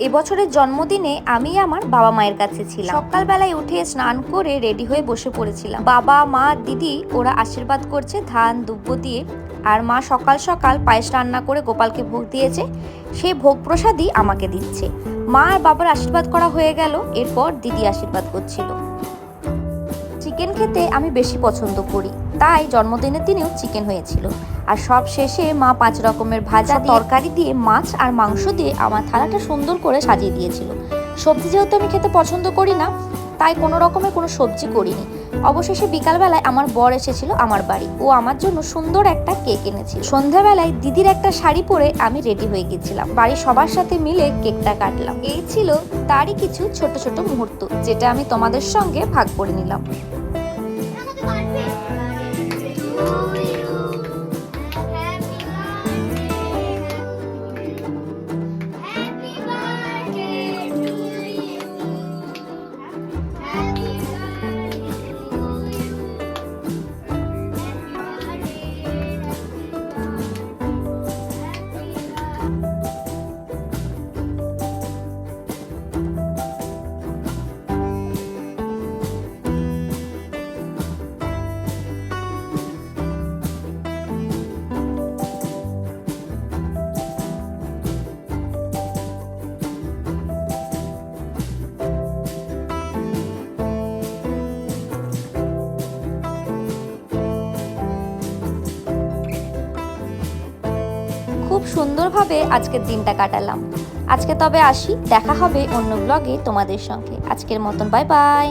এবছরের জন্মদিনে আমি আমার বাবা মায়ের কাছে ছিলাম। সকালবেলায় উঠে স্নান করে রেডি হয়ে বসে পড়েছিলাম। বাবা, মা, দিদি, ওরা আশীর্বাদ করছে, ধান দুব্য দিয়ে। আর মা সকাল সকাল পায়েস রান্না করে গোপালকে ভোগ দিয়েছে। সেই ভোগ প্রসাদই আমাকে দিচ্ছে। মা আর বাবার আশীর্বাদ করা হয়ে গেল, এরপর দিদি আশীর্বাদ করছিল। চিকেন খেতে আমি বেশি পছন্দ করি। তাই জন্মদিনের দিনেও চিকেন হয়েছিল। আর সব শেষে মা পাঁচ রকমের ভাজা তরকারি দিয়ে মাছ আর মাংস দিয়ে আমার থালাটা সুন্দর করে সাজিয়ে দিয়েছিল। সবজি যেহেতু আমি খেতে পছন্দ করি না, তাই কোনো রকমের কোনো সবজি করিনি। অবশেষে বিকালবেলায় আমার বর এসেছিল আমার বাড়ি। ও আমার জন্য সুন্দর একটা কেক এনেছিল। সন্ধ্যাবেলায় দিদির একটা শাড়ি পরে আমি রেডি হয়ে গেছিলাম। বাড়ির সবার সাথে মিলে কেকটা কাটলাম। এই ছিল তারই কিছু ছোট ছোট মুহূর্ত, যেটা আমি তোমাদের সঙ্গে ভাগ করে নিলাম। খুব সুন্দরভাবে আজকের দিনটা কাটালাম। আজকে তবে আসি, দেখা হবে অন্য ব্লগে তোমাদের সঙ্গে। আজকের মতন বাই বাই